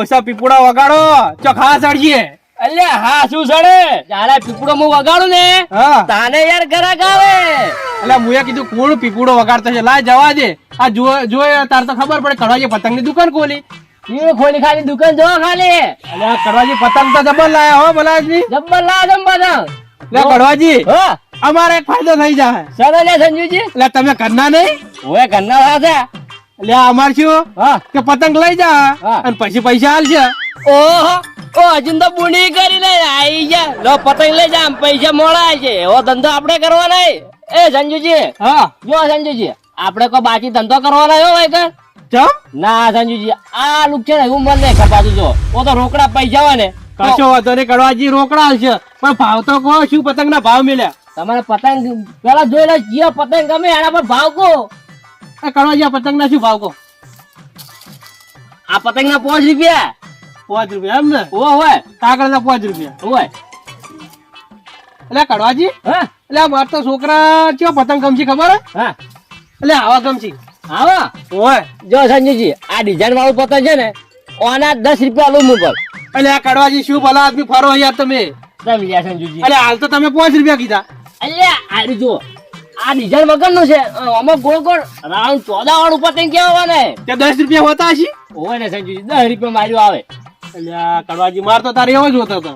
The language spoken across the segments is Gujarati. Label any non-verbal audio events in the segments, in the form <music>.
ઓછા પીપુડા વગાડો. ચોખા ચડજીએ અલ્યા હા શું સડે તારા પીપુડો હું વગાડું ને. તાને યાર ઘરાક ગાવે એટલે મુએ કીધું કોણ પીપુડો વગાડતો છે? લાય જવા દે. આ જો જો તાર તો ખબર પડે કડવાજી પતંગની દુકાન ખોલી. એ ખોલી ખાલી દુકાન જો ખાલી. આ કડવાજી પતંગ તો જબર લાયા હો બલાજી જબર લા જમ એટલે કડવાજી અમારે એક ફાયદો થઈ જાય. સર લે સંજુજી. એટલે તમે કરના નહીં? ઓય કરના સાથે એટલે આ અમાર શું કે પતંગ લઈ જા અને પછી પૈસા હાલશે ઓહો ઓ હજુ તો બુણી કરી લે આઈ જા લો પતંગ લઈ જા પૈસા મોડા છે. એવો ધંધો આપણે કરવાનો એ સંજુજી. હા. જો સંજુજી આપણે કોઈ બાકી ધંધો કરવાનો હો હોય કે? ચમ? ના સંજુજી આ લુક છે ને હું મને નહીં ખપાતું જો. ઓ તો રોકડા પૈસા હોય ને. કશો વાંધો નહીં કડવાજી રોકડા હશે પણ ભાવ તો કહો શું પતંગ ના ભાવ મળ્યા? તમારે પતંગ પેલા જોઈ લો જે પતંગ ગમે એના પર ભાવ કો આ કડવાજી આ પતંગ ના શું ભાવ કહો આ પતંગ ના પાંચ રૂપિયા? પાંચ રૂપિયા એમ ને? ઓ હોય કાગળ ના પાંચ રૂપિયા. હોય એટલે કડવાજી? હા? એટલે માર તો છોકરા કેવો પતંગ ગમશી ખબર હે? એટલે આવા ગમશી. આવા? ઓય જો સંજયજી આ ડિઝાઇન વાળું પતંગ છે ને ઓના દસ રૂપિયા લઉં હું પર એટલે આ કડવાજી શું ભલા આદમી ફરો યાર તમે? તમે લ્યા સંજુજી એટલે હાલ તો તમે પાંચ રૂપિયા કીધા. આ આ ડિઝાઇન વગરનું છે આમાં ગોળ ગોળ. રાઉન્ડ ચોદા વાળું પતંગ કેવા હોય ને તે દસ રૂપિયા હોતા હશે? હોય ને સંજુજી દસ રૂપિયા માર્યું આવે. એટલે આ કડવાજી માર તો તારે એવો જ હોતો હતો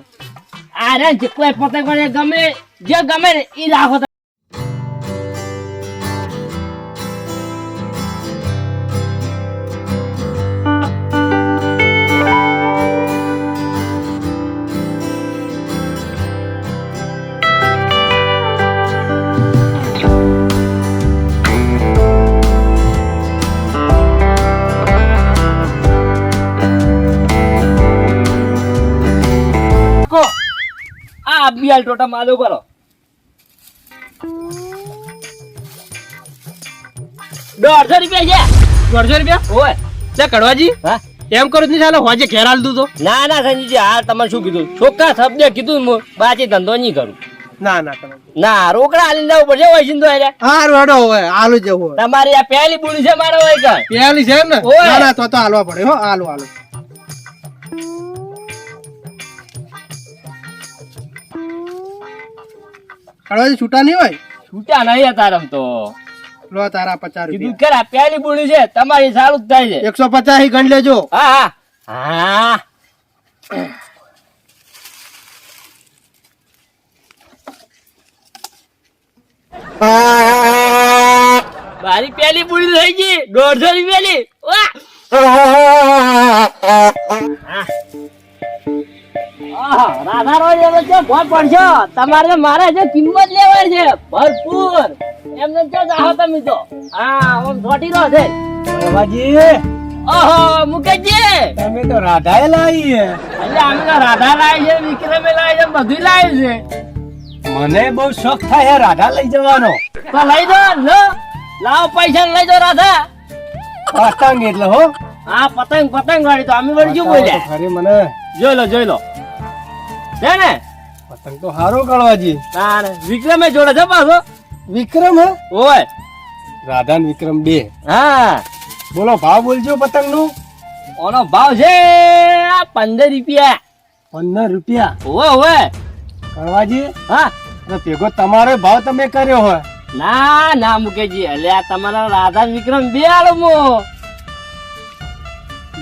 આ રે જે કોઈ પોતે ગમે જે ગમે ને એ રાખો આ બિયાલ ટોટા માલો કરો દોઢસો રૂપિયા છે. દોઢસો રૂપિયા? હોય એટલે કડવાજી હા? એમ કરો નહીં ચાલો હોજે ઘેર હાલ તો ના ના સંજીજી હાલ તમારે શું કીધું? છોકરા શબ્દ કીધું હું બાકી ધંધો નહીં કરું. ના ના કડવાજી ના રોકડા હાલી જવું પડશે હોય સિંધુ હારે. હા રોડો હોય હાલું જવું તમારી આ પહેલી બુણી છે મારા હોય કઈ પેલી છે ને? ના ના તો તો હાલવા પડે હો હાલો હાલો. કડવાજી છૂટા નહીં હોય? છૂટા નહીં હતા રમ તો. લો તારા પચાસ કીધું ખરા પહેલી બુણી છે તમારી સારું જ થાય છે. એકસો પચાસ ગણ લેજો. હા હા. હા. મારી પેલી પૂરી થઈ ગઈ દોઢસો પેલી વાહ! <laughs> રાધા રોજ એમ છે ભોય પડશો તમારે મારે જે કિંમત લેવાની છે ભરપૂર. એમને કે જાહો તમે તો. હા આમ થોટી રહો છે ઓહો મુકેશજી. તમે તો રાધાએ લાવી એટલે અમે તો રાધા લાવી છે વિક્રમે લાવી છે બધું લાવી છે. મને બહુ શોખ થાય રાધા લઈ જવાનો. તો લઈ દો લાવો પૈસા લઈ દો રાધા. પતંગ એટલે હો. હા પતંગ પતંગ વાળી તો અમે વળી શું બોલ્યા? ખરી મને. જોઈ લો જોઈ લો. છે ને? પતંગ તો હારો કળવાજી. તારે વિક્રમે જોડે છે પાછો? વિક્રમ હે? ઓય. રાધા ને વિક્રમ બે. હા. બોલો ભાવ બોલજો પતંગનું ઓનો ભાવ છે આ પંદર રૂપિયા. પંદર રૂપિયા. ઓવે ઓવે કળવાજી હા. ભેગો તમારો ભાવ તમે કર્યો હોય. ના ના મુકેશજી. એટલે આ તમારા રાધા વિક્રમ બે આલમો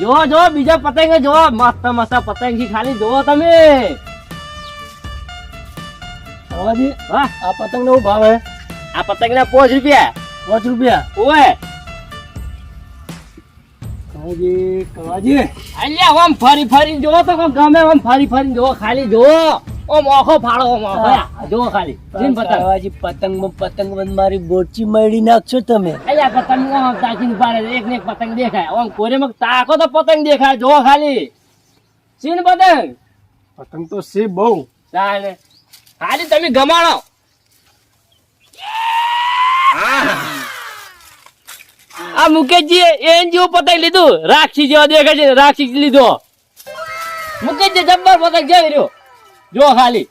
જો જો બીજા પતંગ જો. મસ્ત મસ્ત પતંગ ખાલી જોવો તમે. કળવાજી હા. આ પતંગ નો ભાવ? હે આ પતંગ ના પાંચ રૂપિયા. પાંચ રૂપિયા? ઓય. અલ્યા આમ ફરી ફરી જોવો તો ગમે ફરી ફરી જોવો ખાલી જોવો. ઓમ ઓખો ફાળો ઓમ ઓખો. જોવો ખાલી. જીન પતંગ. કળવાજી પતંગ પતંગ મારી બોચી મળી નાખશો તમે. અલ્યા પતંગ ઓમ તાકીને પાડે. એક ને એક પતંગ દેખાય. ઓમ કોરે તાકો તો પતંગ દેખાય. જોવો ખાલી. સીન પતંગ. પતંગ તો છે બહુ. તાને ખાલી તમે ગમાડો આ મુકેશજી એન જેવું પતંગ લીધું. રાક્ષી જેવા દેખાય છે રાક્ષી લીધો. મુકેશજી જબ્બર પતંગ જઈ રહ્યો? જો ખાલી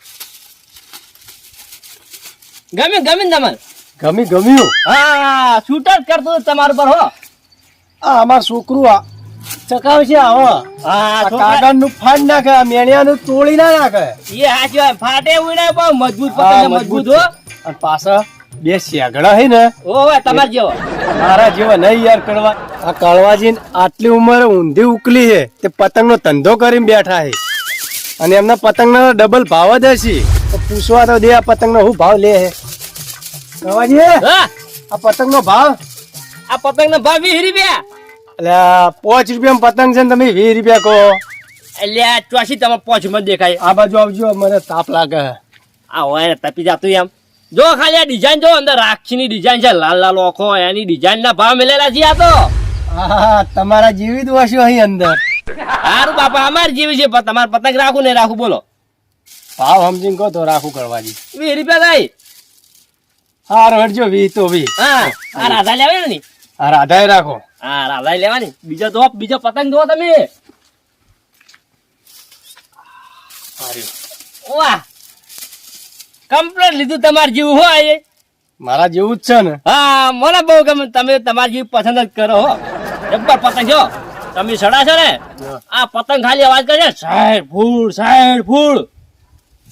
ગમે ગમે ને તમારે? ગમી ગમ્યું. હા શૂટર કરતો તમારું પર હો. આ અમાર છોકરું આ ચકાવશે આવો. હા આ છોકરા ફાડ નાખે આ મેણિયાનું તોડી ના નાખે. એ હાચી વાત. ફાટે ઉડે બહુ મજબૂત પતંગ મજબૂત હો. અને પાછા બે શેગડા હે ને. ઓવે તમાર જેવો. મારા જેવો નહીં યાર કડવા. આ કળવાજી આટલી ઉંમરે ઊંધી ઉકલી છે તે પતંગનો ધંધો કરીને બેઠા છે. અને એમના પતંગનો ડબલ ભાવ જ હશે. પૂછવા તો દે આ પતંગનો શું ભાવ લે હે કળવાજી હા. આ પતંગનો ભાવ? આ પતંગ ના ભાવ વીસ રૂપિયા. એટલે પાંચ રૂપિયા પતંગ છે ને તમે વીસ રૂપિયા કહો. એટલે ચોસી તમે પોચમાં દેખાય? આ બાજુ આવજો મને તાપ લાગે. આ હોય ને તપી જાતું એમ. જો ખાલી આ ડિઝાઇન જો અંદર રાખીની ડિઝાઇન છે લાલ લાલ ઓખો એની ડિઝાઇન ના ભાવ મેલેલા છે આ તો. તમારા જીવી દો હશે અહીં અંદર. સારું બાપા અમારે જીવી છે પણ તમારે પતંગ રાખું ને રાખું બોલો. ભાવ સમજીને કહો તો રાખું કરવાજી વીસ રૂપિયા થાય હાર હટજો વી તો વી હા આ રાધા લેવાય ને? આ રાધાએ રાખો. હા રાધા લેવાની. બીજા તો બીજો પતંગ દો તમે. વાહ. કમ્પ્લેટ લીધું તમારે જેવું હોય મારા જેવું જ છે ને? હા મને બહુ ગમે. તમે તમારી જેવી પસંદ જ કરો હો. જબ્બર પતંગ છો તમે સડા છો ને? આ પતંગ ખાલી અવાજ કરે સાઈડ ફૂડ સાઈડ ફૂડ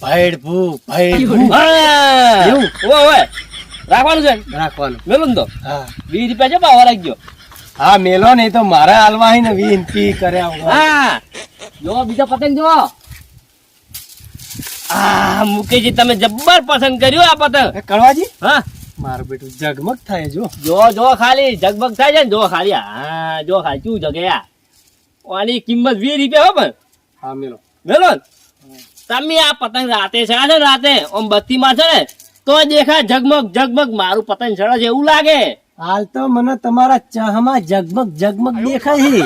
ભાઈડ ફૂડ ભાઈડ ફૂડ એવું? ઓય રાખવાનું છે? રાખવાનું. મેલું ને તો? હા. વીસ રૂપિયા છે ભાવ રાખજો. હા મેલો નહીં તો મારે હાલવા ને વિનંતી કર્યા. હા. જો બીજો પતંગ જો આ મુકેશજી તમે જબ્બર પસંદ કર્યો આ પતંગ? કળવાજી હા. મારું બેટું જગમગ થાય જો. જો જો ખાલી જગમગ થાય છે ને જો ખાલી. હા જો ખાલી શું જગે યાર આની કિંમત વીસ રૂપિયા હો પણ. હા મેલો. મેલો તમે આ પતંગ રાતે ચડા છે ને રાતે? ઓમ બત્તીમાં છે ને તો દેખાય ઝગમગ ઝગમગ. મારું પતંગ ચડે છે એવું લાગે. હાલ તો મને તમારા ચાહમાં જગમગ જગમગ દેખાય છે.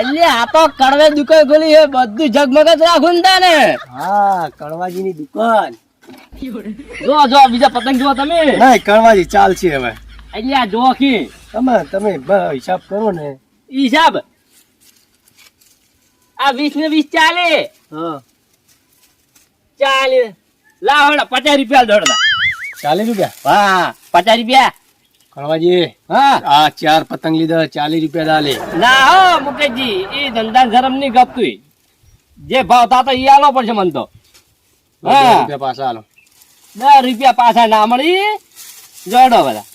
એટલે આ તો કડવે દુકાન ખોલી છે બધું જગમગ જ રાખું ને તાને. હા દુકાન. જો જો બીજા પતંગ જો તમે. નહીં કળવાજી ચાલશે હવે. એટલે આ જો કી તમે તમે હિસાબ કરો ને. હિસાબ. આ વીસ ને વીસ ચાલે. હા. ચાલે. લાવડા પચાસ રૂપિયા દોડતા ચાલીસ રૂપિયા? હા પચાસ રૂપિયા. કળવાજી હા? આ ચાર પતંગ લીધા ચાલીસ રૂપિયા દાલે. ના હો મુકેશજી એ ધંધા ધરમની ગપતું જે ભાવ થતો એ આલો પડશે મન તો. હા. રૂપિયા પાછા આલો. દસ રૂપિયા પાછા ના મળી. જોડો બધા.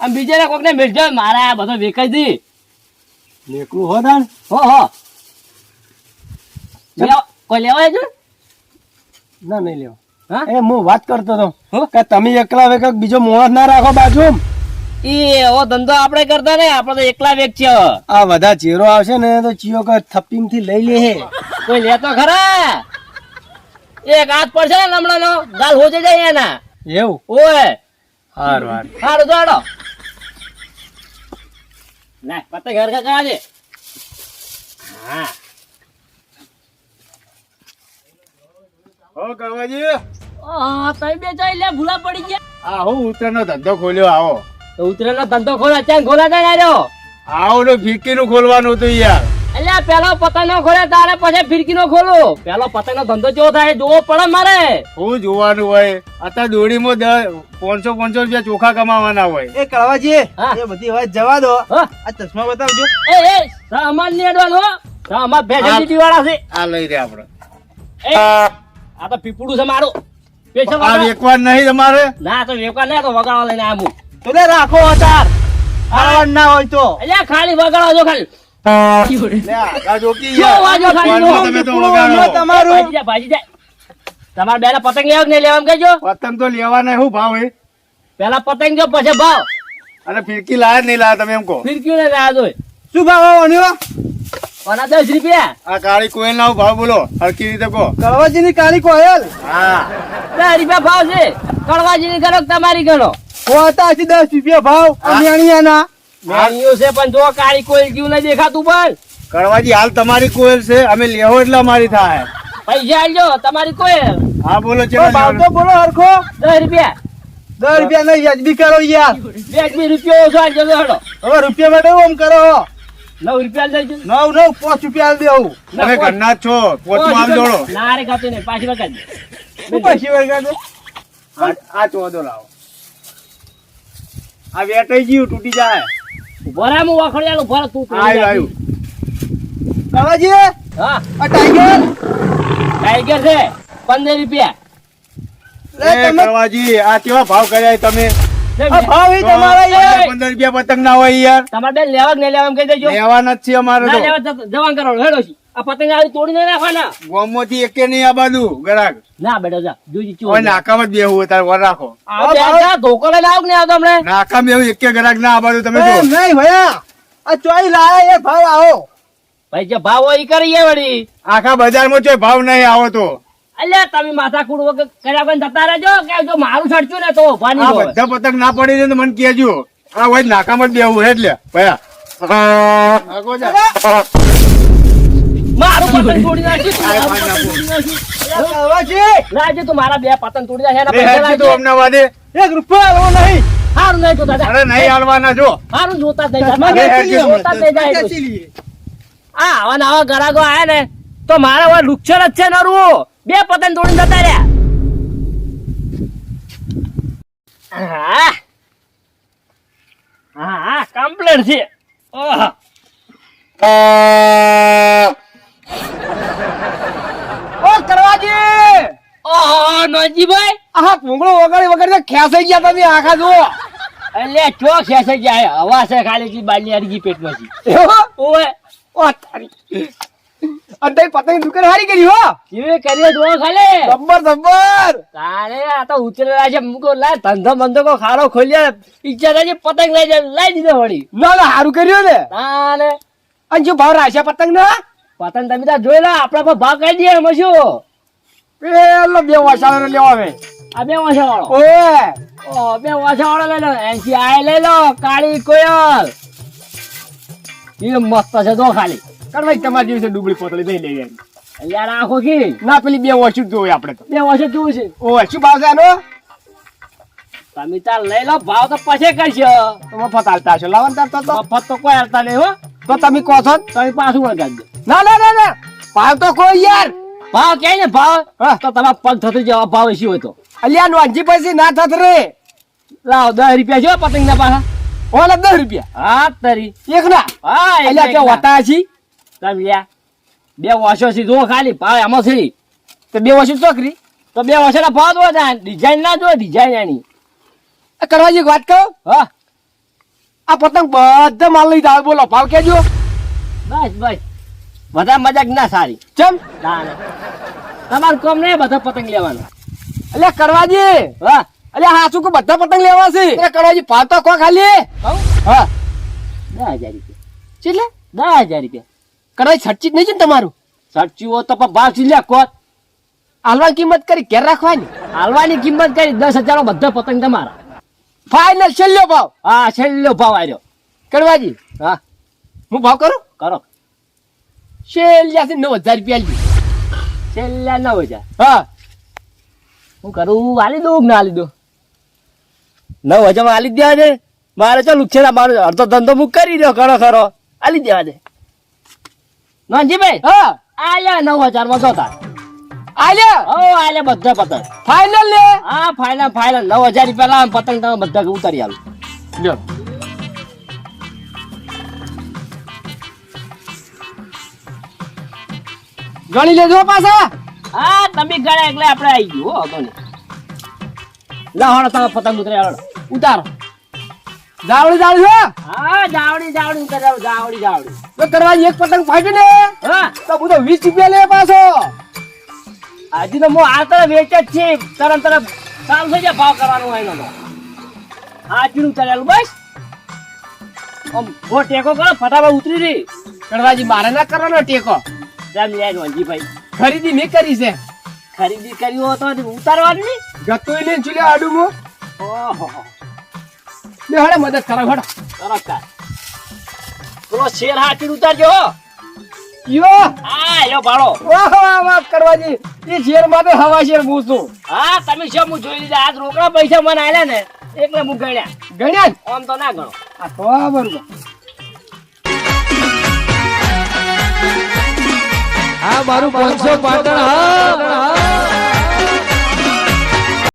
આમ બીજા કોક ને મેળજો. મારા આ બધો વેકાઈ દી. નીકળું હો દાણ હો હો. કોઈ લેવાય છે? ના નહીં લેવો. એ હું વાત કરતો હતો કે તમે એકલા વેક બીજો મોણસ ના રાખો બાજુ એ એવો ધંધો આપણે કરતા ને આપણે તો એકલા વેક છે આ બધા ચેરો આવશે ને તો ચિયો કે થપ્પીમથી લઈ લે હે. કોઈ લેતો ખરા? એક હાથ પડશે ને હમણાં નો ગાલ હોજે જાય એના. એવું? ઓય. હારું હારું. સારું જોડો ના પતંગ હરખા કા છે? હા. ઓ ગવાજી આ તમે બે ભૂલા પડી ગયા. આ હું ઉત્તરનો ધંધો ખોલ્યો આવો. તો નો ધંધો ખોલા ત્યાં ખોલા ત્યાં આવ્યો આવો ને ફીકી નું ખોલવાનું હતું યાર. એટલે પેલો પતંગ નો ખોલે તારે પછી ફિરકી નો ખોલો. પેલો પતંગ નો ધંધો કેવો થાય જોવો પડે મારે. હું જોવાનું હોય અત્યારે દોડીમાં દ- પાંચસો પાંચસો રૂપિયા ચોખા કમાવાના હોય. એ કળવાજી હા. એ બધી વાત જવા દો. હા? આ ચશ્મા બતાવજો. એ એ સામાનની અડવાનો સામાન ભેજન વાળા છે. આ લઈ રહ્યા આપડે આ તો પીપુડું છે મારું. પેશન આ વેકવાન વેકવા નહીં તમારે? ના તો વેકવાન ના તો વગાડવા લઈને આવું. તો લે રાખો અતાર હારવાનું ના હોય તો. અલ્યા ખાલી વગાડો જો ખાલી. તો તમારું. બેલા પતંગ લેવા નહીં લેવા કેજો પતંગ તો લેવાના શું ભાવ એ? પેલા પતંગ જો પછી ભાવ. અને ફિરકી લાયા નહીં લાયા તમે એમ કહો? ફિરકી ને ના જોઈ શું ભાવ આવવાનો અને દસ રૂપિયા? આ કાળી કોયલ ના ભાવ બોલો હરકી રીતે કહો. કળવાજી ની કાળી કોયલ? હા. દસ રૂપિયા ભાવ છે. કડવાજી ની ગણો તમારી ગણો હોતા છે દસ રૂપિયા ભાવ. હા. મેણિયાના. મેણીઓ છે પણ જો કાળી કોયલ જીવ નહીં દેખાતું પણ. કડવાજી હાલ તમારી કોયલ છે અમે લેવો એટલે અમારી થાય. પૈસા આલજો તમારી કોયલ. હા બોલો ચલો ભાવ તો બોલો હરખો. દસ રૂપિયા. દસ રૂપિયા નહીં વ્યાજબી કરો યાર. બે બી રૂપિયા ઓછો આલજો હવે રૂપિયા માટે ઓમ કરો. નવ રૂપિયા દેજો નવ નવ પાંચ રૂપિયા દેવું તમે ઘરના છો પોચું આમ દોડો ના રે ખાતું નહીં પાછી વખત શું પાછી વખત આ ચોદો લાવો આ વેટાઈ ગયું તૂટી જાય ભરા મુ વખડી આલું ભરા તું આવ્યું આવ્યું કાવાજી હા આ ટાઈગર ટાઈગર છે પંદર રૂપિયા તમે કળવાજી આ કેવા ભાવ કર્યા તમે ભાવ ઈ તમારા યાર. પંદર રૂપિયા પતંગ ના હોય યાર. તમારે બેન લેવા કે નહીં લેવા એમ કહી દેજો. લેવાના જ અમારે તો. લેવા જવાન કરો હેડો છી. આ પતંગ આવી તોડીને નાખવાના. ગોમમાંથી એકે નહીં આ બાજુ ગરાક ના બેટો જા. જોજી ચો. હવે નાકામાં જ બેહવું હોય વર રાખો. આ બે જા ધોકો કે આવતો હમણે નાકામાં એવું એકે ગરાક ના આ બાજુ તમે એ જો. નહીં ભયા. આ ચોઈ લાયા એ ભાવ આવો. ભાઈ જે ભાવ હોય ઈ કરીએ વળી આખા બજારમાં ચોય ભાવ નહીં આવો તો. અલ્યા તમે માથા કૂડ વગર કર્યા વગર જતા રહેજો કે જો મારું છડશું ને તો ઊભા નહીં આ બધા પતંગ ના પડી જાય તો મને કહેજો. આ હોય નાકામાં જ બેવું એટલે. ભયા. મારું પતંગ તોડી નાખ્યું તું મારા બે પતંગ તોડી નાખ્યા એક રૂપિયા નહીં. હારું નહીં તો અરે નહીં હાલવાના જો. હારું જોતા જ નહીં ચશ્મા દાદા. લે, હેડજે. જોતા જ નહીં જાય આ આવા નવા ગરાગો આયા ને તો મારા હવે લુક્ષર જ છે નરું બે પતંગ દોડીને જતા રહ્યા. હા. હા હા કમ્પ્લેટ છે. ઓહ. ઓ કળવાજી ઓહો નોજીભાઈ આહા ભૂંગળો વગાડી વગાડી તો ખેંચાઈ ગયા તમે આખા જુઓ. એટલે ચો ખેસે જાય હવા છે ખાલી જી બાલી અરજી પેટમાં છે એવો? ઓ તારી. અંતે પતંગ દુકાન હારી કરી હો. જીવે કરીએ દો ખાલે. Number number. તારે આ તો ઉતરેલા છે મુકો લા ધંધો બંધો કો ખારો ખોલ્યા ઈચ્છા છે પતંગ લઈ જાય લઈ દીધો વળી. ના ના હારું કર્યું ને. તારે. અને જો ભાવ રાખ્યા પતંગ ના પતંગ તમે તાર જોઈ લા આપડા પર ભાવ કરી દઈએ એમાં શું? પેલો બે વાસાળો લેવા આવે. આ બે વાસાળો વાળો ઓએ ઓ બે વાસાળો લઈ લો એનસી આય લઈ લો કાળી કોયલ. એ મસ્ત છે જો ખાલી. કરવાઈ જેવી છે ડુબળી પોતળી નહીં લઈ જાય યાર આખો કી ના પેલી બે વર્ષ જોવે આપણે તો. બે વર્ષ જોવું છે. ઓ શું ભાવ છે આનો? તમે તાર લઈ લો ભાવ તો પછી કરશો. તમે મફત હાલતા હશો. લાવો તાર તો તો. મફત તો કોઈ હાલતા નહીં હો. તો તમે કહો છો તમે પાછું વળગાડજો. ના ના ના ના. ભાવ તો કોઈ યાર. ભાવ કે ને ભાવ? હા. તો તમારા પગ થતો જવા ભાવ એસી હોય તો? અલ્યા નોંધી પૈસી ના થત રે. લાવ દસ રૂપિયા જો પતંગ ના પાછા. ઓલા દસ રૂપિયા. હા તરી. એક ના. હા અલ્યા એટલે ત્યાં વતા છી તમે લ્યા બે વાસો છે જો ખાલી ભાવ એમાં છે તો બે વોશું ચોકરી તો બે વાસો ના ભાવ દો ડિઝાઇન ના જો ડિઝાઇન એની. કરવાજી વાત કહો? હા. આ પતંગ બધા માલ લઈ જાવ બોલો ભાવ કેજો બસ બસ. બધા મજાક ના સારી. ચમ? ના ના. તમારું કોમ નહીં બધા પતંગ લેવાનું. એટલે કરવાજી. હા. અલ્યા હાચું કે બધા પતંગ લેવા છે. એટલે કરવાજી ભાવ તો કો ખાલી. હા. દસ હજાર રૂપિયા. એટલે દસ હજાર રૂપિયા. કરવાજી સચ્ચી જ નહીં છે ને તમારું? સાચી હો તો પણ ભાવથી લ્યા કોત હાલવાની કિંમત કરી ઘેર રાખવાની. હાલવાની કિંમત કરી દસ હજાર બધા પતંગ તમારા. ફાઇનલ છેલ્લો ભાવ. હા છેલ્લો ભાવ આવ્યો કડવાજી હા. હું ભાવ કરું? કરો. છેલ્લા છે નવ હજાર રૂપિયા આલજો. છેલ્લા નવ હજાર. હા. હું કરું? આલી દઉં ના આલી દઉં? નવ હજાર આલી દેવા દે. મારે ચાલ ઉછેરા મારો અડધો ધંધો હું કરી દો ખરો ખરો. આલી દેવા દે. નાનજીભાઈ હા. આલ્યા નવ હજારમાં જોતા આલ્યા? ઓ આલ્યા બધા પતંગ. ફાઇનલ લે હા ફાઇનલ ફાઇનલ નવ હજાર રૂપિયા લાવ પતંગ તમે બધા ઉતારી આવું લ્યો. ગણી લેજો પાછા. હા તમે ગયા એટલે આપણે આવી ગયું હો તો લાવ તમે પતંગ ઉતરી ઉતારો. જાવડી જાવડી હો? હા જાવડી જાવડી કરાવ જાવડી જાવડી તો કરવા એક પતંગ ફાટી ને હા. તો બધો વીસ રૂપિયા લે પાછો. હજી તો હું આ તરફ વેચ જ છે. તરત તરફ ચાલુ થઈ જાય ભાવ કરવાનું હોય એનો હા ચીડું ચાલેલું બસ. આમ બહુ ટેકો કરો ફટાફટ ઉતરી રહી. કડવાજી મારે ના કરવાનો ટેકો. જામ લે ભાઈ. ખરીદી મેં કરી છે. ખરીદી કરી હોય તો ઉતારવાની ગતોય ને ચૂલ્યા આડું મો ઓહો. લે હડે મદદ કરો હડો સરસ કાર પેલો શેર હાથી ઉતારજો હો. યો! હા યો ભાડો ઓહો વાહ કરવાજી. એ શેર માટે હવા શેર મૂસું હા તમે શું હું જોઈ લીધા? આજ રોકડા પૈસા મને આલ્યા ને એટલે હું ગણ્યા. ગણ્યા આમ તો ના ગણો. આ તો બરોબર. હા મારું પાંચસો પાટણ હા.